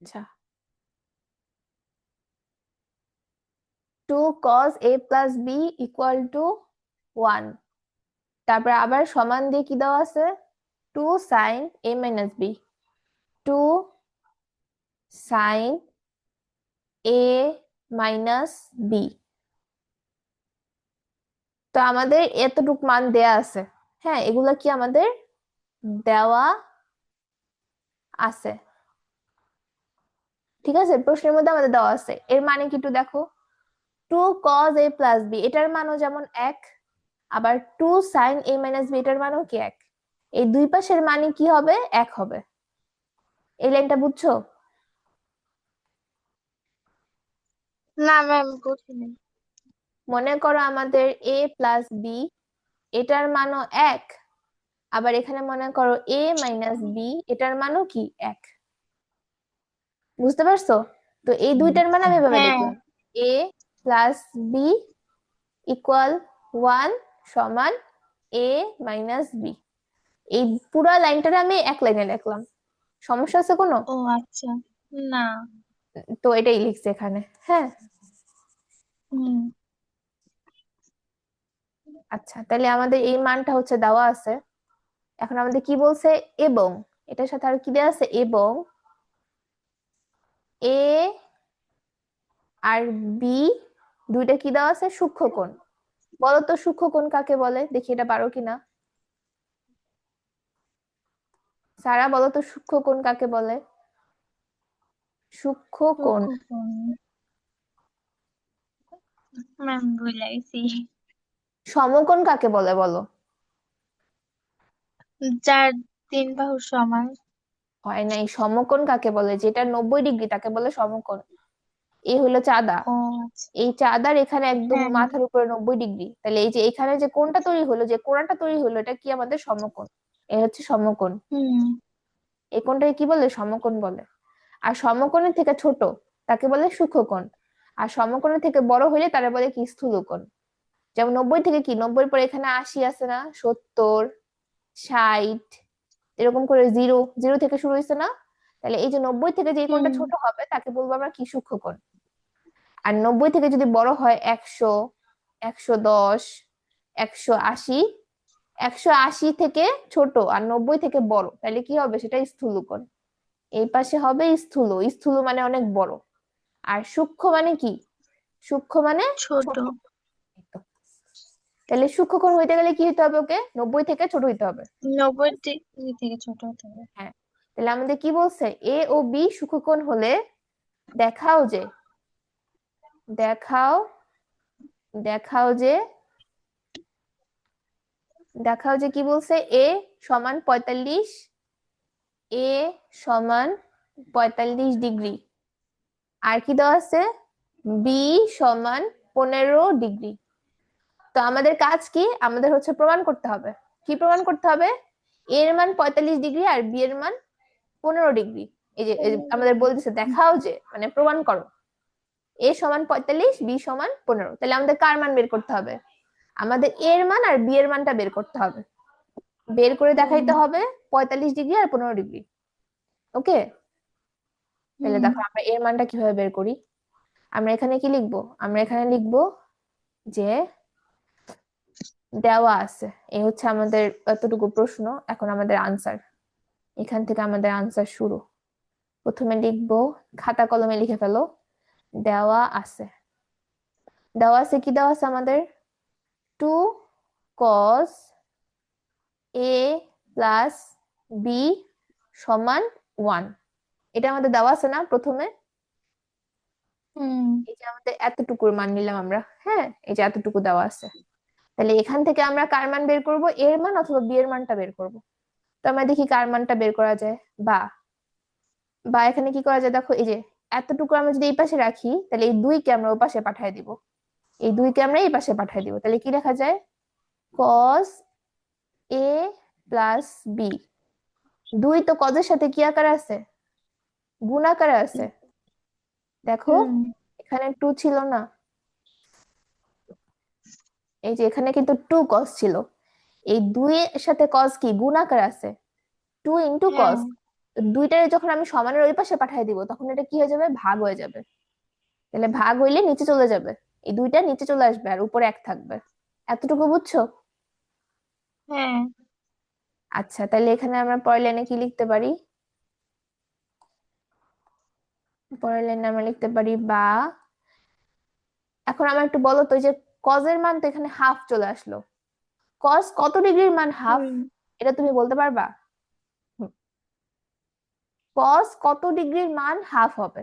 আচ্ছা। Two cos A plus B equal to one তারপর আবার সমান দিয়ে কি দেওয়া আছে? Two sin A minus B two sin A minus B তো আমাদের এতটুক মান দেয়া আছে। হ্যাঁ এগুলা কি আমাদের দেওয়া আছে। ঠিক আছে? প্রশ্নের মধ্যে আমাদের দেওয়া আছে। এর মানে কি একটু দেখো। Two cos A plus B এটার মানও যেমন এক আবার two sin A minus B এটার মানও কি এক? এই দুই পাশের মানে কি হবে? এক হবে। এই লাইনটা বুঝছ? না ম্যাম বুঝিনি। মনে করো আমাদের এ প্লাস বি এটার মানও এক আবার এখানে মনে করো এ মাইনাস বি এটার মানও কি এক? বুঝতে পারছ? তো এই দুইটার মান আমি এভাবে হ্যাঁ। লিখলাম। A plus B equal one সমান এ মাইনাস বি এই পুরা লাইনটারে আমি এক লাইনে লিখলাম। সমস্যা আছে কোনো? ও আচ্ছা। না। তো এটাই লিখছি এখানে। হ্যাঁ। হুম। আচ্ছা তাহলে আমাদের এই মানটা হচ্ছে দেওয়া আছে। এখন আমাদের কি বলছে? এবং। এটার সাথে আর কি দেওয়া আছে? এবং। এ আর বি দুইটা কি দেওয়া আছে? সূক্ষ্মকোণ বলো তো সূক্ষ্মকোণ কাকে বলে? দেখি এটা পারো কিনা সারা বলো তো সূক্ষ্মকোণ কাকে বলে? সূক্ষ্মকোণ ম্যাম ভুলে সমকোণ কাকে বলে বলো? যার তিন বাহু সমান। হয় নাই সমকোণ কাকে বলে? যেটা নব্বই ডিগ্রি তাকে বলে সমকোণ। এই হলো চাঁদা। আচ্ছা। এই চাঁদার এখানে একদম হ্যাঁ। মাথার উপরে নব্বই ডিগ্রি। তাহলে এই যে এখানে যে কোণটা তৈরি হলো যে কোণাটা তৈরি হলো এটা কি আমাদের সমকোণ? এ হচ্ছে সমকোণ। হুম। এই কোণটাকে কি বলে? সমকোণ বলে। আর সমকোণের থেকে ছোট তাকে বলে সূক্ষ্মকোণ আর সমকোণের থেকে বড় হইলে তারা বলে কি? স্থূলকোণ। যেমন নব্বই থেকে কি? নব্বই পরে এখানে আশি আছে না? সত্তর ষাট এরকম করে জিরো জিরো থেকে শুরু হয়েছে না? তাহলে এই যে নব্বই থেকে যে কোণটা ছোট হবে তাকে বলব আমরা কি সূক্ষ্মকোণ আর নব্বই থেকে যদি বড় হয় একশো একশো দশ একশো আশি একশো আশি থেকে ছোট আর নব্বই থেকে বড় তাহলে কি হবে? সেটা স্থূলকোণ এই পাশে হবে স্থূল স্থূল মানে অনেক বড়। আর সূক্ষ্ম মানে কি? সূক্ষ্ম মানে ছোট। তাহলে সূক্ষ্মকোণ হইতে গেলে কি হইতে হবে ওকে? নব্বই থেকে ছোট হইতে হবে। নব্বই থেকে ছোট হতে হবে। তাহলে আমাদের কি বলছে? এ ও বি সূক্ষ্মকোণ হলে দেখাও যে দেখাও দেখাও যে দেখাও যে কি বলছে? এ সমান পঁয়তাল্লিশ এ সমান পঁয়তাল্লিশ ডিগ্রি। আর কি দেওয়া আছে? বি সমান পনেরো ডিগ্রি। তো আমাদের কাজ কি? আমাদের হচ্ছে প্রমাণ করতে হবে। কি প্রমাণ করতে হবে? এ এর মান পঁয়তাল্লিশ ডিগ্রি আর বি এর মান পনেরো ডিগ্রি। এই যে আমাদের বলতেছে দেখাও যে মানে প্রমাণ করো। এ সমান পঁয়তাল্লিশ বি সমান পনেরো। তাহলে আমাদের কার মান বের করতে হবে? আমাদের এ এর মান আর বি এর মানটা বের করতে হবে। বের করে দেখাইতে হবে পঁয়তাল্লিশ ডিগ্রি আর পনেরো ডিগ্রি। ওকে? তাহলে দেখো আমরা এর মানটা কীভাবে বের করি? আমরা এখানে কি লিখব? আমরা এখানে লিখব যে দেওয়া আছে। এই হচ্ছে আমাদের এতটুকু প্রশ্ন এখন আমাদের আনসার এখান থেকে আমাদের আনসার শুরু। প্রথমে লিখব খাতা কলমে লিখে ফেলো। দেওয়া আছে। দেওয়া আছে কি দেওয়া আছে আমাদের? Two cos A plus B সমান ওয়ান এটা আমাদের দেওয়া আছে না প্রথমে? হুম। এই যে আমাদের এতটুকুর মান নিলাম আমরা। হ্যাঁ এই যে এতটুকু দেওয়া আছে। তাহলে এখান থেকে আমরা কার মান বের করব? এর মান অথবা বি এর মানটা বের করব। তো আমরা দেখি কার মানটা বের করা যায়। বা বা এখানে কি করা যায়? দেখো এই যে এতটুকু আমরা যদি এই পাশে রাখি তাহলে এই দুইকে আমরা ও পাশে পাঠিয়ে দিব। এই দুইকে আমরা এই পাশে পাঠিয়ে দিব। তাহলে কি লেখা যায়? cos এ প্লাস বি দুই তো কজের সাথে কি আকারে আছে? গুণ আকারে আছে। দেখো এখানে টু ছিল না। এই যে এখানে কিন্তু টু কস ছিল। এই দুইয়ের সাথে কস কি? গুণ আকারে আছে। টু ইন্টু কস দুইটারে যখন আমি সমানের ওই পাশে পাঠিয়ে দিব তখন এটা কি হয়ে যাবে? ভাগ হয়ে যাবে। তাহলে ভাগ হইলে নিচে চলে যাবে। এই দুইটা নিচে চলে আসবে আর উপরে এক থাকবে। এতটুকু বুঝছ? হ্যাঁ। আচ্ছা তাহলে এখানে আমরা পরের লাইনে কি লিখতে পারি? পরের লাইনে আমরা লিখতে পারি বা এখন আমার একটু বলো তো যে কজের মান তো এখানে হাফ চলে আসলো। কজ কত ডিগ্রির মান হাফ এটা তুমি বলতে পারবা? কস কত ডিগ্রির মান হাফ হবে?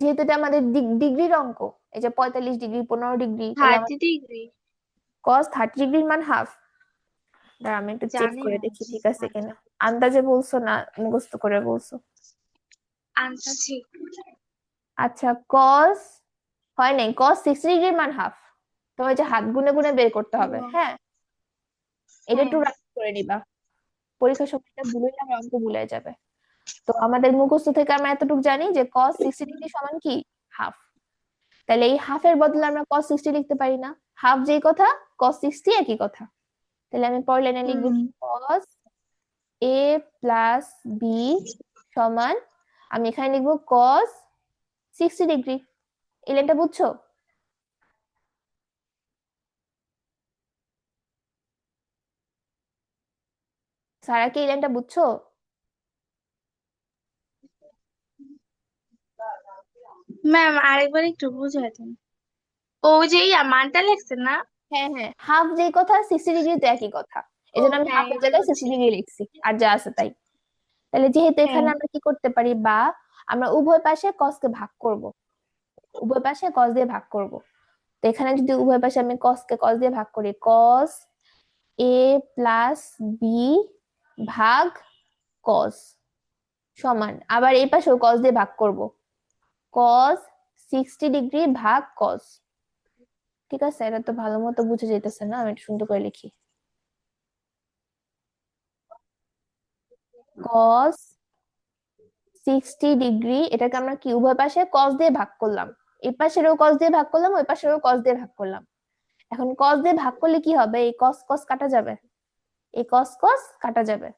যেহেতু এটা আমাদের ডিগ্রির অঙ্ক এই যে পঁয়তাল্লিশ ডিগ্রি পনেরো ডিগ্রি কস থার্টি ডিগ্রির মান হাফ দাঁড়া আমি একটু চেক করে দেখি ঠিক আছে। কিনা। আন্দাজে বলছো না মুখস্থ করে বলছো? আচ্ছা কস হয় নাই? কস সিক্সটি ডিগ্রির মান হাফ তোমার যে হাত গুনে গুনে বের করতে হবে হ্যাঁ? এটা একটু। রাফ করে নিবা। পরীক্ষার সময়টা ভুলে যাবে অঙ্ক ভুলে যাবে। তো আমাদের মুখস্থ থেকে আমরা এতটুকু জানি যে cos 60 ডিগ্রি সমান কি? হাফ তাহলে এই হাফের বদলে আমরা cos 60 লিখতে পারি না। হাফ যেই কথা cos 60 একই কথা। তাহলে আমি পরের লাইনে লিখব cos a প্লাস b সমান আমি এখানে লিখব cos 60 ডিগ্রি এই লাইনটা বুঝছ? সারা কি এই লাইনটা বুঝছ? ম্যাম আরেকবার একটু বুঝাই দেন ও যে ইয়া মানটা লেখছে না? হ্যাঁ হ্যাঁ হাফ যেই কথা সিক্সটি ডিগ্রি তো একই কথা। এই জন্য আমি হাফের জায়গায়। সিক্সটি ডিগ্রি লিখছি আর যা আছে তাই। তাহলে যেহেতু এখানে হ্যাঁ। আমরা কি করতে পারি? বা আমরা উভয় পাশে কসকে ভাগ করব। উভয় পাশে কস দিয়ে ভাগ করব। তো এখানে যদি উভয় পাশে আমি কসকে কস দিয়ে ভাগ করি কস এ প্লাস বি ভাগ কস সমান। আবার এই পাশেও কস দিয়ে ভাগ করব। কস সিক্সটি ডিগ্রি ভাগ কস ঠিক আছে? এটা তো ভালো মতো বুঝে যেতেছে না? আমি একটু সুন্দর করে লিখি। কস সিক্সটি ডিগ্রি এটাকে আমরা কি? উভয় পাশে cos দিয়ে ভাগ করলাম। এই পাশেরও cos দিয়ে ভাগ করলাম ওই পাশেরও cos দিয়ে ভাগ করলাম। এখন cos দিয়ে ভাগ করলে কি হবে? এই cos cos কাটা যাবে। এই cos cos কাটা যাবে।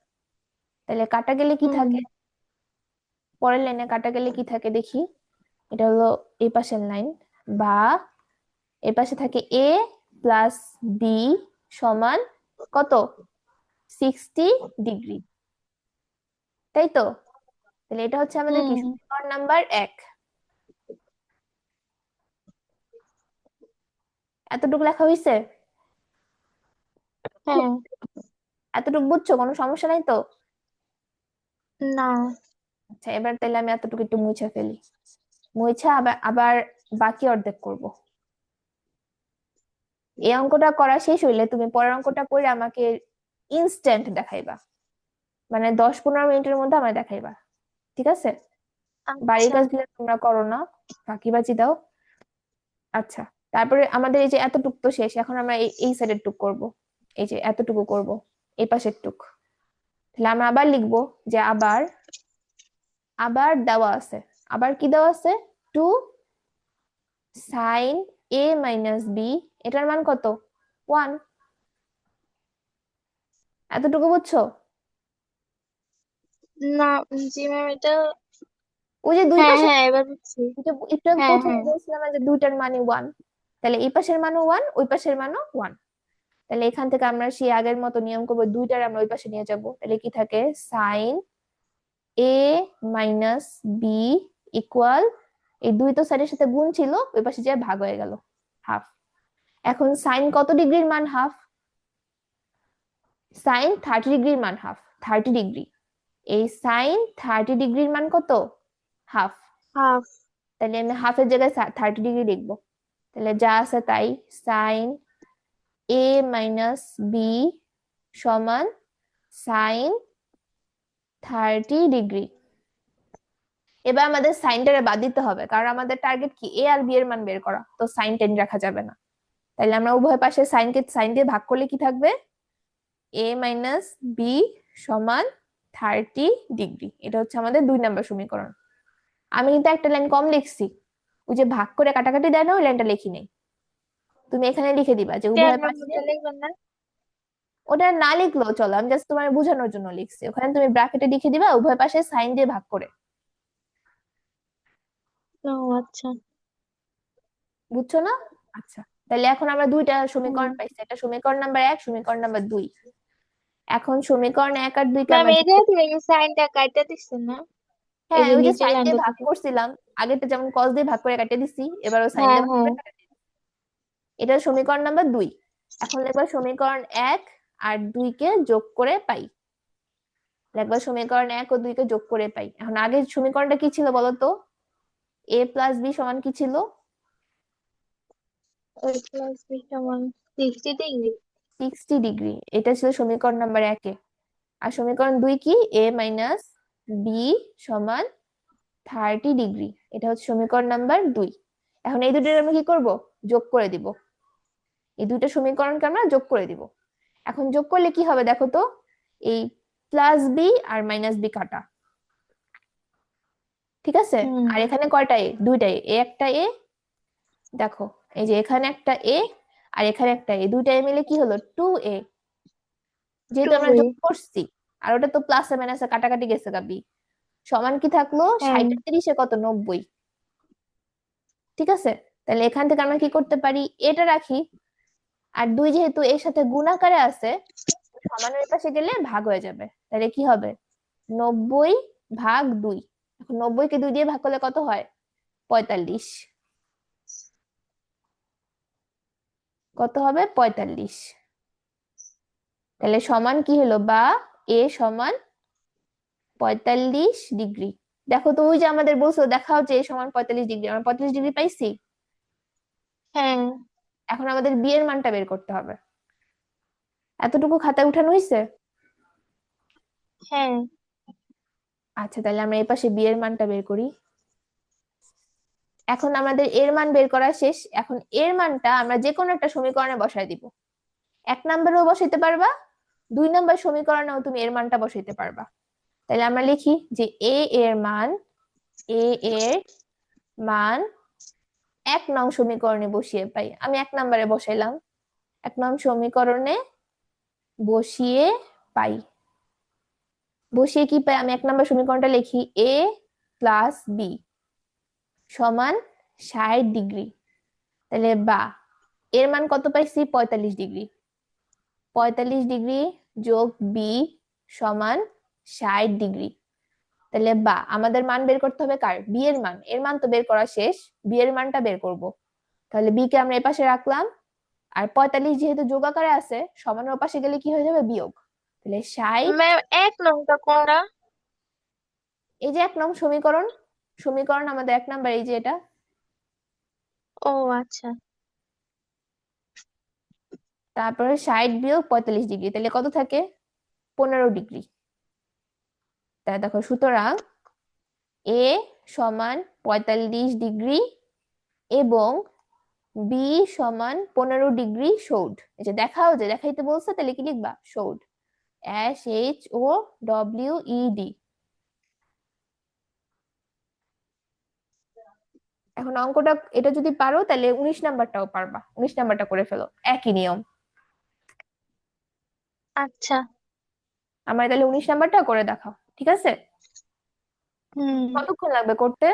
তাহলে কাটা গেলে কি থাকে? পরের লাইনে কাটা গেলে কি থাকে দেখি? এটা হলো এই পাশের লাইন বা এই পাশে থাকে এ প্লাস বি সমান কত? সিক্সটি ডিগ্রি তাই তো? তাহলে এটা হচ্ছে আমাদের কি? নাম্বার এক। এতটুকু লেখা হয়েছে হ্যাঁ। এতটুকু বুঝছ? কোনো সমস্যা নাই তো? না। আচ্ছা এবার তাহলে আমি এতটুকু একটু মুছে ফেলি। মুছে আবার আবার বাকি অর্ধেক করব। এই অঙ্কটা করা শেষ হইলে তুমি পরের অঙ্কটা করে আমাকে ইনস্ট্যান্ট দেখাইবা। মানে দশ পনেরো মিনিটের মধ্যে আমায় দেখাইবা। ঠিক আছে? বাড়ির আচ্ছা। কাজগুলো তোমরা করো না। ফাঁকি বাজি দাও। আচ্ছা। তারপরে আমাদের এই যে এতটুক তো শেষ এখন আমরা এই সাইডের টুক করব। এই যে এতটুকু করব এই পাশের টুক। তাহলে আমরা আবার লিখব যে আবার আবার দেওয়া আছে। আবার কি দেওয়া আছে? Two sin A minus B এটার মান কত? ওয়ান এতটুকু বুঝছ? না জি ম্যাম এটা ওই যে দুই হ্যাঁ পাশে হ্যাঁ এবার বুঝছি। আগে হ্যাঁ, প্রথমে হ্যাঁ। বলছিলাম যে দুইটার মানে ওয়ান তাহলে এই পাশের মানও ওয়ান ওই পাশের মানও ওয়ান তাহলে এখান থেকে আমরা সেই আগের মতো নিয়ম করব দুইটার আমরা ওই পাশে নিয়ে যাব। তাহলে কি থাকে? Sin A minus B equal এই দুই তো সাইডের সাথে গুণ ছিল ওই পাশে যে ভাগ হয়ে গেল হাফ এখন সাইন কত ডিগ্রির মান হাফ সাইন থার্টি ডিগ্রির মান হাফ থার্টি ডিগ্রি। এই সাইন থার্টি ডিগ্রির মান কত? হাফ হাফ তাহলে আমি হাফের জায়গায় থার্টি ডিগ্রি লিখব। তাহলে যা আছে তাই সাইন এ মাইনাস বি সমান সাইন থার্টি ডিগ্রি এবার আমাদের সাইনটারে বাদ দিতে হবে, কারণ আমাদের টার্গেট কি? এ আর বি এর মান বের করা, তো সাইন টেন রাখা যাবে না। তাহলে আমরা উভয় পাশে সাইনকে সাইন দিয়ে ভাগ করলে কি থাকবে? এ মাইনাস বি সমান থার্টি ডিগ্রি এটা হচ্ছে আমাদের দুই নম্বর সমীকরণ। আমি কিন্তু একটা লাইন কম লিখছি ওই যে ভাগ করে কাটাকাটি দেয় না ওই লাইনটা লিখি নেই। তুমি এখানে লিখে দিবা যে উভয় পাশে ওটা না? লিখলেও চলো আমি জাস্ট তোমার বোঝানোর জন্য লিখছি। ওখানে তুমি ব্র্যাকেটে লিখে দিবা উভয় পাশে সাইন দিয়ে ভাগ করে। ও আচ্ছা। বুঝছ না? আচ্ছা তাহলে এখন আমরা দুইটা সমীকরণ পাইছি একটা সমীকরণ নাম্বার এক সমীকরণ নাম্বার দুই। এখন সমীকরণ এক আর দুইকে ম্যাম এই থেকে সাইনটা কাটতে দিচ্ছেন না? হ্যাঁ ওই যে সাইন দিয়ে ভাগ করছিলাম। আগেরটা যেমন দিয়ে ভাগ করে কাটিয়ে দিছি এবারও সাইন হ্যাঁ দিয়ে ভাগ করে হ্যাঁ। কাটিয়ে দিছি। এটা সমীকরণ নাম্বার দুই। এখন লিখবা সমীকরণ এক আর দুইকে যোগ করে পাই। লিখবা সমীকরণ এক ও দুইকে যোগ করে পাই। এখন আগের সমীকরণটা কি ছিল বলো তো? এ প্লাস বি সমান কি ছিল? ওই সিক্সটি ডিগ্রি এটা ছিল সমীকরণ নাম্বার একে আর সমীকরণ দুই কি? এ মাইনাস বি সমান থার্টি ডিগ্রি এটা হচ্ছে সমীকরণ নাম্বার দুই। এখন এই দুটোর আমরা কি করব? যোগ করে দিব। এই দুইটা সমীকরণকে আমরা যোগ করে দিব। এখন যোগ করলে কি হবে দেখো তো? এই প্লাস বি আর মাইনাস বি কাটা। ঠিক আছে? আর এখানে কয়টা এ দুইটা এ এ একটা এ দেখো এই যে এখানে একটা এ আর এখানে একটা এ দুইটা এ মিলে কি হলো? টু এ যেহেতু আমরা যোগ করছি আর ওটা তো প্লাসে মাইনাসে কাটাকাটি গেছে গা বি সমান কি থাকল? হ্যাঁ। ষাট তিরিশে কত? নব্বই। ঠিক আছে? তাহলে এখান থেকে আমরা কি করতে পারি? এটা রাখি। আর দুই যেহেতু এর সাথে গুণাকারে আছে সমানের পাশে গেলে ভাগ হয়ে যাবে। তাহলে কি হবে? নব্বই ভাগ দুই। এখন নব্বইকে দুই দিয়ে ভাগ করলে কত হয়? পঁয়তাল্লিশ। কত হবে? পঁয়তাল্লিশ। তাহলে সমান কি হলো? বা এ সমান পঁয়তাল্লিশ ডিগ্রি। দেখো তো ওই যে আমাদের বলছো দেখাও যে এ সমান পঁয়তাল্লিশ ডিগ্রি আমরা পঁয়তাল্লিশ ডিগ্রি পাইছি? হ্যাঁ। এখন আমাদের বি এর মানটা বের করতে হবে। এতটুকু খাতায় উঠানো হয়েছে? হ্যাঁ। আচ্ছা তাহলে আমরা এই পাশে বি এর মানটা বের করি। এখন আমাদের এর মান বের করা শেষ। এখন এর মানটা আমরা যে কোনো একটা সমীকরণে বসাই দিব। এক নম্বরেও বসাইতে পারবা দুই নম্বর সমীকরণেও তুমি এর মানটা বসাইতে পারবা। তাহলে আমরা লিখি যে এ এর মান এ এর মান এক নং সমীকরণে বসিয়ে পাই। আমি এক নম্বরে বসাইলাম। এক নং সমীকরণে বসিয়ে পাই। বসিয়ে কি পাই? আমি এক নম্বর সমীকরণটা লিখি এ প্লাস বি সমান ষাট ডিগ্রি। তাহলে বা, এর মান কত পাইছি? পঁয়তাল্লিশ ডিগ্রি। পঁয়তাল্লিশ ডিগ্রি যোগ বি সমান ষাট ডিগ্রি। তাহলে বা আমাদের মান বের করতে হবে কার? বি এর মান। এর মান তো বের করা শেষ। বি এর মানটা বের করব। তাহলে বি কে আমরা এপাশে রাখলাম। আর পঁয়তাল্লিশ যেহেতু যোগ আকারে আছে সমানের ওপাশে গেলে কি হয়ে যাবে? বিয়োগ। তাহলে ষাট এক নংটা কোনটা? এই যে এক নং সমীকরণ সমীকরণ আমাদের এক নাম্বার এই যে এটা। ও আচ্ছা। তারপরে ষাট বিয়োগ পঁয়তাল্লিশ ডিগ্রি তাহলে কত থাকে? পনেরো ডিগ্রি তাই দেখো, সুতরাং এ সমান পঁয়তাল্লিশ ডিগ্রি এবং বি সমান পনেরো ডিগ্রি সৌড এই যে দেখাও, যে দেখাইতে বলছে, তাহলে কি লিখবা? Showed S H O W E D এখন অঙ্কটা, এটা যদি পারো, তাহলে উনিশ নাম্বারটাও পারবা। উনিশ নাম্বারটা করে ফেলো। একই নিয়ম। আচ্ছা। আমার তাহলে উনিশ নাম্বারটা করে দেখাও ঠিক আছে? হুম। কতক্ষণ লাগবে করতে?